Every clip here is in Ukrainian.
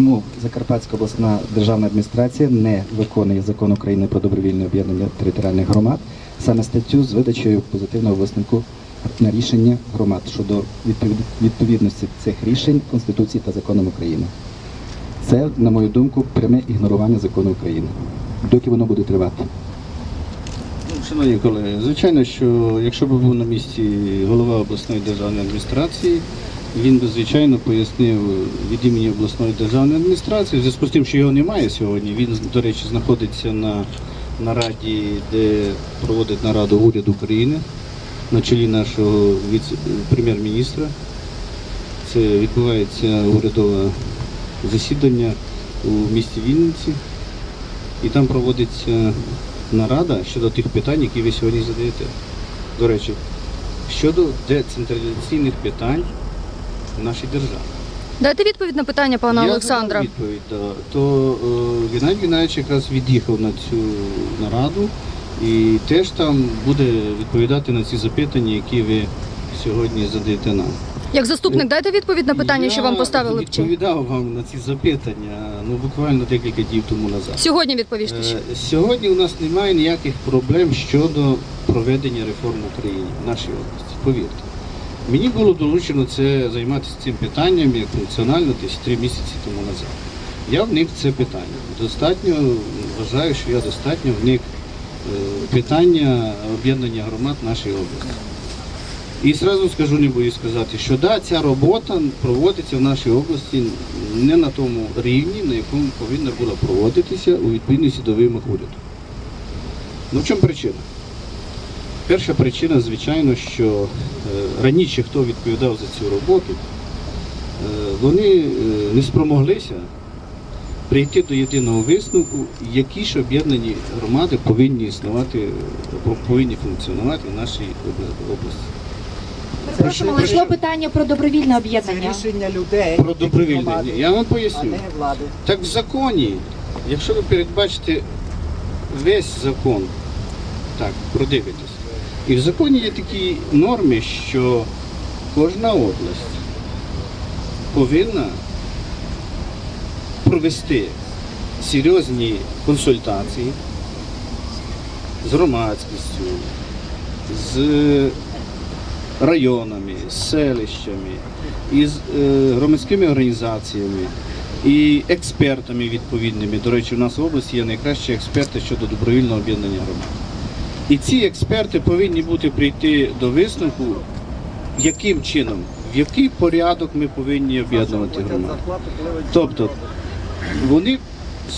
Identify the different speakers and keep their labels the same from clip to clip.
Speaker 1: Чому Закарпатська обласна державна адміністрація не виконує закон України про добровільне об'єднання територіальних громад, саме статтю з видачею позитивного висновку на рішення громад щодо відповідності цих рішень Конституції та законам України. Це, на мою думку, пряме ігнорування закону України. Доки воно буде тривати.
Speaker 2: Ну, Шановні колеги, звичайно, що якщо б був на місці голова обласної державної адміністрації, він би звичайно пояснив від імені обласної державної адміністрації, в зв'язку з тим, що його немає сьогодні. Він, до речі, знаходиться на нараді, де проводить нараду уряд України на чолі нашого віце- прем'єр-міністра. Це відбувається урядове засідання у місті Вінниці. І там проводиться нарада щодо тих питань, які ви сьогодні задаєте. До речі, щодо децентралізаційних питань в нашій державі.
Speaker 3: Дайте відповідь на питання пана
Speaker 2: Я
Speaker 3: Олександра.
Speaker 2: відповідь, да. то е, Геннадій Геннадійович якраз від'їхав на цю нараду і теж там буде відповідати на ці запитання, які ви сьогодні задаєте нам.
Speaker 3: Як заступник, дайте відповідь на питання, що вам поставили
Speaker 2: Я відповідав вам на ці запитання ну, буквально декілька днів тому назад.
Speaker 3: Сьогодні відповісти ще.
Speaker 2: Е, Сьогодні у нас немає ніяких проблем щодо проведення реформ в Україні, в нашій області. Повірте. Мені було доручено це займатися цим питанням як функціонально десь три місяці тому назад. Я вник це питання. Достатньо вважаю, що я достатньо вник е, питання об'єднання громад нашої області. І зразу скажу, не боюсь сказати, що да, ця робота проводиться в нашій області не на тому рівні, на якому повинна була проводитися у відповідності до вимог уряду. Ну в чому причина? Перша причина, звичайно, що е, раніше хто відповідав за цю роботу, е, вони е, не спромоглися прийти до єдиного висновку, які ж об'єднані громади повинні існувати, повинні функціонувати в нашій обла- області.
Speaker 4: Просимо, йшло питання про добровільне
Speaker 5: Це
Speaker 4: об'єднання.
Speaker 5: рішення людей.
Speaker 2: Про добровільне. Я вам поясню.
Speaker 5: влади.
Speaker 2: Так в законі, якщо ви передбачите весь закон, так, продивитесь, і в законі є такі норми, що кожна область повинна провести серйозні консультації з громадськістю, з районами, з селищами, із е, громадськими організаціями і експертами відповідними. До речі, у нас в області є найкращі експерти щодо добровільного об'єднання громад. І ці експерти повинні бути прийти до висновку, яким чином, в який порядок ми повинні об'єднувати громади. Тобто вони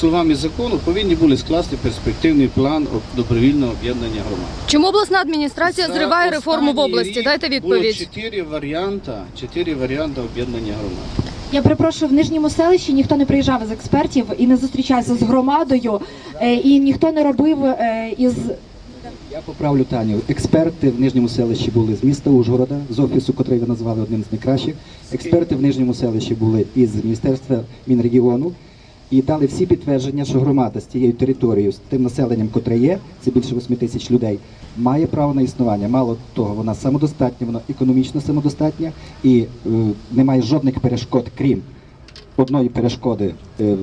Speaker 2: словами закону повинні були скласти перспективний план об- добровільного об'єднання громад.
Speaker 3: Чому обласна адміністрація
Speaker 2: За
Speaker 3: зриває реформу в області? Дайте
Speaker 2: Було
Speaker 3: відповідь.
Speaker 2: чотири варіанти, чотири варіанти об'єднання громад.
Speaker 4: Я перепрошую, в нижньому селищі ніхто не приїжджав з експертів і не зустрічався з громадою, е, і ніхто не робив е, із
Speaker 1: Я поправлю Таню. Експерти в нижньому селищі були з міста Ужгорода, з офісу, котрий ви назвали одним з найкращих. Експерти в нижньому селищі були із міністерства Мінрегіону і дали всі підтвердження, що громада з тією територією, з тим населенням, котре є, це більше 8 тисяч людей, має право на існування. Мало того, вона самодостатня, вона економічно самодостатня і е, немає жодних перешкод, крім одної перешкоди, е,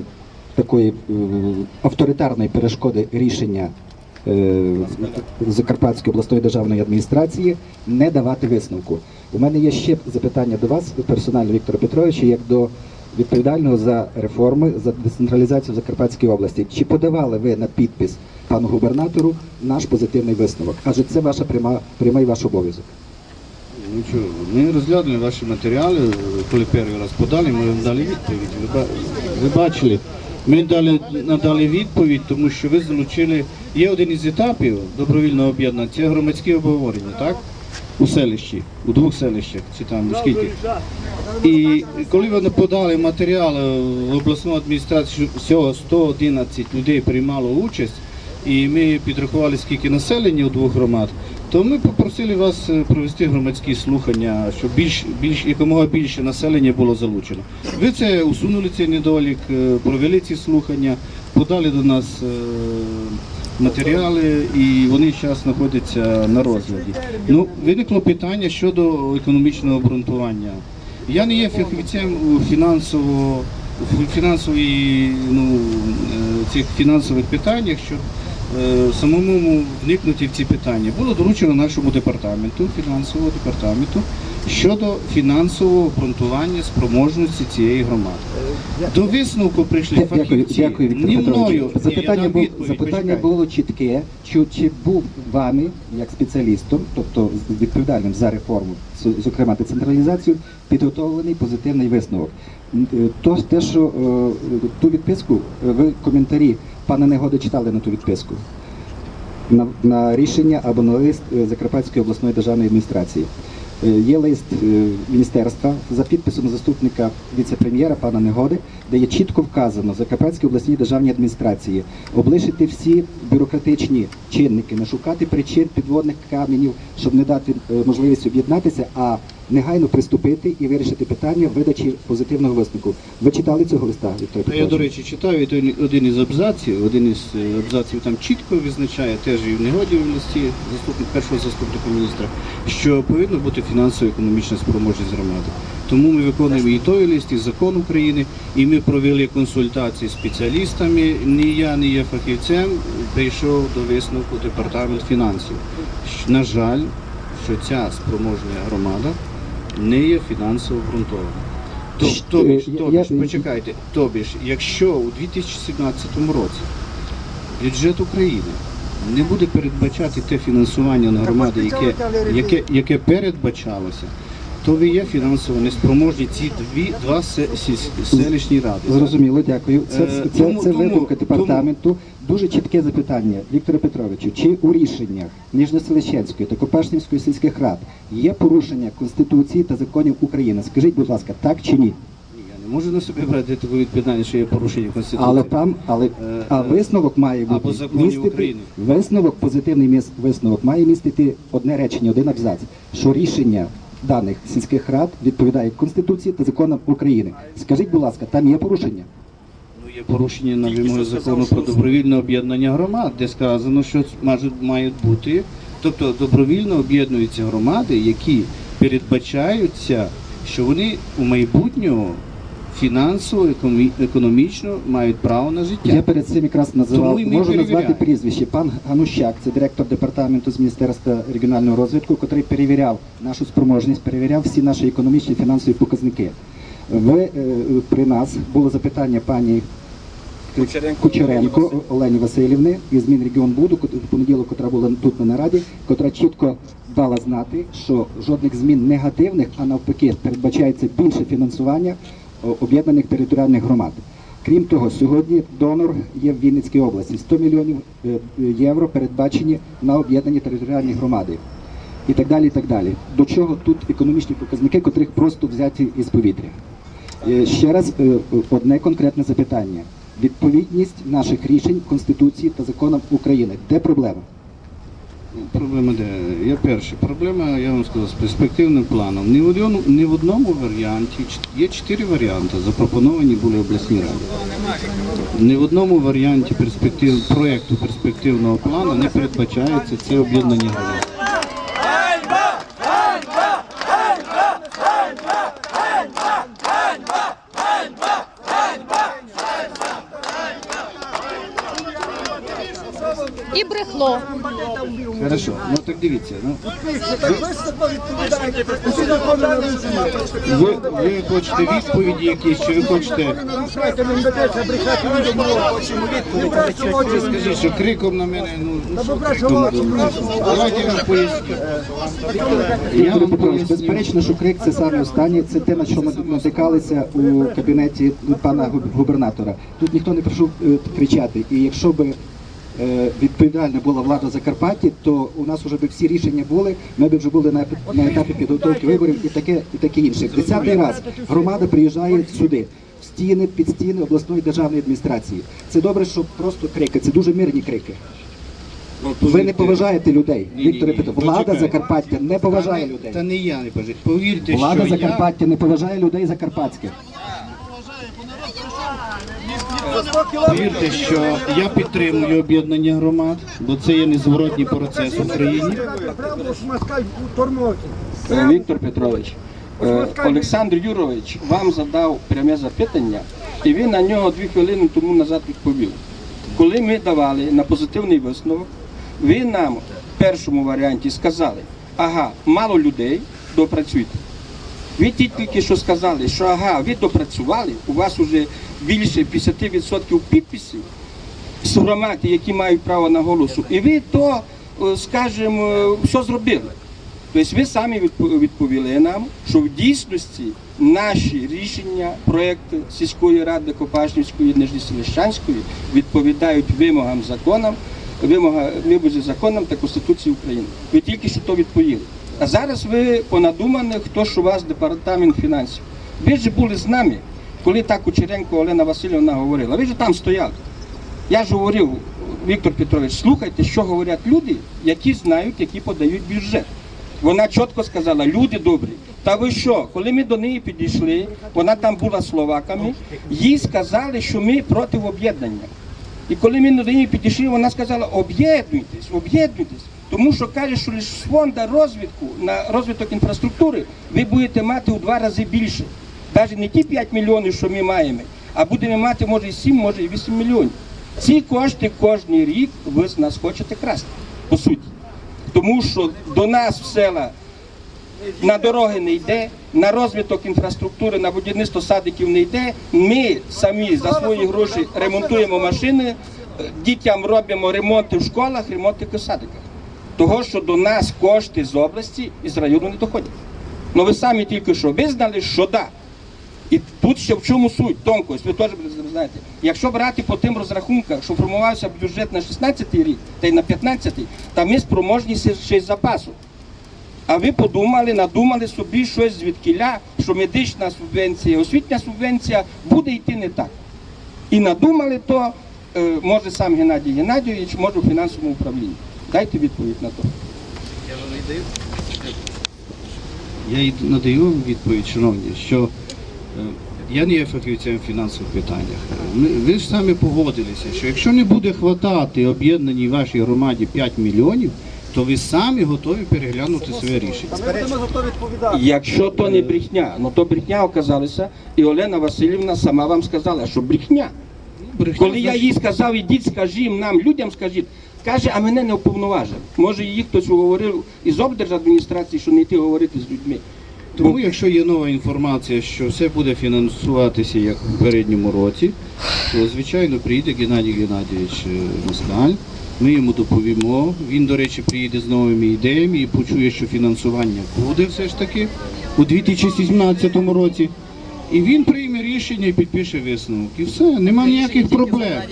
Speaker 1: такої е, авторитарної перешкоди рішення Закарпатської обласної державної адміністрації не давати висновку. У мене є ще запитання до вас, персонально Віктора Петровича, як до відповідального за реформи, за децентралізацію в Закарпатській області. Чи подавали ви на підпис пану губернатору наш позитивний висновок? Адже це ваша пряма, прямий ваш обов'язок.
Speaker 2: Ну чого, ми розглянули ваші матеріали, коли перший раз подали, ми вам дали відповідь. Ви бачили, ми дали, надали відповідь, тому що ви залучили. Є один із етапів добровільного об'єднання, це громадські обговорення, так? У селищі, у двох селищах, чи там скільки. І коли вони подали матеріали в обласну адміністрацію, всього 111 людей приймало участь, і ми підрахували, скільки населення у двох громад, то ми попросили вас е, провести громадські слухання, щоб більш, більш, якомога більше населення було залучено. Ви це усунули цей недолік, е, провели ці слухання, подали до нас е, матеріали, і вони зараз знаходяться на розгляді. Ну, виникло питання щодо економічного обґрунтування. Я не є фахівцем фінансово в фінансовій, ну, цих фінансових питаннях, е, самому вникнути в ці питання. Було доручено нашому департаменту, фінансового департаменту щодо фінансового обґрунтування спроможності цієї громади. До висновку прийшли фахівці.
Speaker 1: дякую, Віктор
Speaker 2: Ні
Speaker 1: Петрович.
Speaker 2: мною.
Speaker 1: Запитання, було,
Speaker 2: відповідь,
Speaker 1: запитання було чітке. Чи, чи був вами, як спеціалістом, тобто відповідальним за реформу, зокрема децентралізацію, підготовлений позитивний висновок? Е, То, те, що е, ту відписку, е, ви коментарі пана Негоди читали на ту відписку? На, на рішення або на лист е, Закарпатської обласної державної адміністрації. Е, Є лист е, міністерства за підписом заступника віце-прем'єра пана Негоди, де є чітко вказано Закарпатській обласній державній адміністрації облишити всі бюрократичні чинники, не шукати причин підводних каменів, щоб не дати можливість об'єднатися, а негайно приступити і вирішити питання видачі позитивного висновку. Ви читали цього листа, Віктор
Speaker 2: Та Я,
Speaker 1: Петрович?
Speaker 2: до речі, читаю і один із абзаців, один із е, абзаців там чітко визначає, теж і в негоді в листі заступник першого заступника міністра, що повинна бути фінансово-економічна спроможність громади. Тому ми виконуємо і той лист, і закон України, і ми провели консультації з спеціалістами. Ні я, ні є фахівцем, прийшов до висновку департамент фінансів. На жаль, що ця спроможна громада не є фінансово обґрунтованим. То,
Speaker 1: Щ-
Speaker 2: тобі ж,
Speaker 1: е,
Speaker 2: тобі
Speaker 1: я-
Speaker 2: почекайте, тобі ж, якщо у 2017 році бюджет України не буде передбачати те фінансування на громади, яке, яке, яке передбачалося, то ви є фінансово неспроможні ці дві, два селищні ради.
Speaker 1: Зрозуміло, дякую. Це,
Speaker 2: Е,
Speaker 1: це,
Speaker 2: тому-
Speaker 1: це
Speaker 2: тому-
Speaker 1: вимога департаменту. Дуже чітке запитання, Вікторе Петровичу, чи у рішеннях Ніжноселищенської та Копашнівської сільських рад є порушення Конституції та законів України? Скажіть, будь ласка, так чи ні?
Speaker 2: Можу на себе брати таке відповідальне, що є порушення Конституції.
Speaker 1: Але там, але
Speaker 2: Е,
Speaker 1: а
Speaker 2: е,
Speaker 1: висновок має
Speaker 2: або
Speaker 1: бути
Speaker 2: законів
Speaker 1: містити
Speaker 2: України.
Speaker 1: висновок, позитивний міс- висновок має містити одне речення, один абзац, що рішення даних сільських рад відповідає Конституції та законам України. Скажіть, будь ласка, там є порушення?
Speaker 2: Ну, є порушення на вимоги закону про добровільне об'єднання громад, де сказано, що мають, мають бути, тобто добровільно об'єднуються громади, які передбачаються, що вони у майбутньому фінансово, економі- економічно мають право на життя.
Speaker 1: Я перед цим якраз називав, можу назвати прізвище. Пан Ганущак, це директор департаменту з Міністерства регіонального розвитку, який перевіряв нашу спроможність, перевіряв всі наші економічні і фінансові показники. Ви е, при нас було запитання пані Кучеренко Олені Васильівни із Мінрегіонбуду, в понеділок, котра була тут на нараді, котра чітко дала знати, що жодних змін негативних, а навпаки, передбачається більше фінансування об'єднаних територіальних громад. Крім того, сьогодні донор є в Вінницькій області. 100 мільйонів е, євро передбачені на об'єднані територіальні громади. І так далі, і так далі. До чого тут економічні показники, котрих просто взяті із повітря. Е, Ще раз е, одне конкретне запитання. Відповідність наших рішень Конституції та законам України. Де проблема?
Speaker 2: Проблема де? Я перше. Проблема, я вам сказав, з перспективним планом. Ні в одному, ні в одному варіанті, є чотири варіанти, запропоновані були обласні ради. Ні в одному варіанті перспектив, проєкту перспективного плану не передбачається це об'єднання громад.
Speaker 3: І брехло.
Speaker 2: Хорошо, ну так дивіться. Ну, ви, ви хочете відповіді якісь, чи ви хочете Ви скажіть, що криком на мене, ну, ну що криком на мене? Давайте я вам поясню. Я
Speaker 1: Віктор
Speaker 2: вам
Speaker 1: Петрович,
Speaker 2: поясню.
Speaker 1: безперечно, що крик це саме останнє. Це те, на що ми натикалися у кабінеті пана губ- губернатора. Тут ніхто не прийшов е, кричати. І якщо би відповідальна була влада Закарпатті, то у нас вже би всі рішення були. Ми б вже були на, на етапі підготовки виборів і таке, і таке інше. Десятий раз громада приїжджає сюди. в Стіни під стіни обласної державної адміністрації. Це добре, що просто крики. Це дуже мирні крики. Ви не поважаєте людей,
Speaker 2: ні,
Speaker 1: Вікторе. Петрович. Влада Закарпаття не поважає людей.
Speaker 2: Та не я не поважаю. Повірте,
Speaker 1: Влада
Speaker 2: що я...
Speaker 1: Закарпаття не поважає людей закарпатських.
Speaker 2: Повірте, що я підтримую об'єднання громад, бо це є незворотній процес в Україні.
Speaker 5: Віктор Петрович, е, Олександр Юрович вам задав пряме запитання, І ви на нього дві хвилини тому назад відповіли. Коли ми давали на позитивний висновок, ви нам в першому варіанті сказали, ага, мало людей, допрацюйте. Ви тільки що сказали, що ага, ви допрацювали, у вас вже більше 50% підписів з громад, які мають право на голосу, і ви то, е, скажімо, е, що зробили. Тобто ви самі відповіли нам, що в дійсності наші рішення, проекти сільської ради Копашнівської, Нижньоселищанської відповідають вимогам законам, вимога, законам та Конституції України. Ви тільки що то відповіли. А зараз ви понадумані, хто ж у вас департамент фінансів. Ви ж були з нами, коли та Кучеренко Олена Васильівна говорила. Ви ж там стояли. Я ж говорив, Віктор Петрович, слухайте, що говорять люди, які знають, які подають бюджет. Вона чітко сказала, люди добрі. Та ви що, коли ми до неї підійшли, вона там була словаками, їй сказали, що ми проти об'єднання. І коли ми до неї підійшли, вона сказала, об'єднуйтесь, об'єднуйтесь. Тому що каже, що лише з фонду розвитку на розвиток інфраструктури ви будете мати у два рази більше. Навіть не ті 5 мільйонів, що ми маємо, а будемо мати може і 7, може і 8 мільйонів. Ці кошти кожен рік ви з нас хочете красти, по суті. Тому що до нас в села на дороги не йде, на розвиток інфраструктури, на будівництво садиків не йде. Ми самі за свої гроші ремонтуємо машини, дітям робимо ремонти в школах, ремонти в садиках. Того, що до нас кошти з області і з району не доходять. Ну ви самі тільки що визнали, що да. І тут ще в чому суть, тонкость, ви теж знаєте. Якщо брати по тим розрахунках, що формувався бюджет на 16 рік та й на 15-й, та ми спроможні ще й запасу. А ви подумали, надумали собі щось звідкіля, що медична субвенція, освітня субвенція буде йти не так. І надумали то, е, може сам Геннадій Геннадійович, може в фінансовому управлінні. Дайте відповідь на то.
Speaker 2: Я й надаю відповідь, шановні, що е, я не є фахівцем в фінансових питаннях. Ми- Ви ж самі погодилися, що якщо не буде хватати об'єднаній вашій громаді 5 мільйонів, то ви самі готові переглянути своє рішення.
Speaker 5: Якщо то не брехня, ну то брехня оказалася, і Олена Васильівна сама вам сказала, що брехня.
Speaker 2: Брехня,
Speaker 5: Коли я їй сказав, ідіть, скажіть нам, людям скажіть, каже, а мене не уповноважив. Може, її хтось говорив із облдержадміністрації, що не йти говорити з людьми.
Speaker 2: Тому, якщо є нова інформація, що все буде фінансуватися як в передньому році, то звичайно прийде Геннадій Геннадійович е, Москаль. Ми йому доповімо. Він, до речі, приїде з новими ідеями і почує, що фінансування буде все ж таки у 2017 році. І він прийме рішення і підпише висновок. І все, нема ніяких проблем.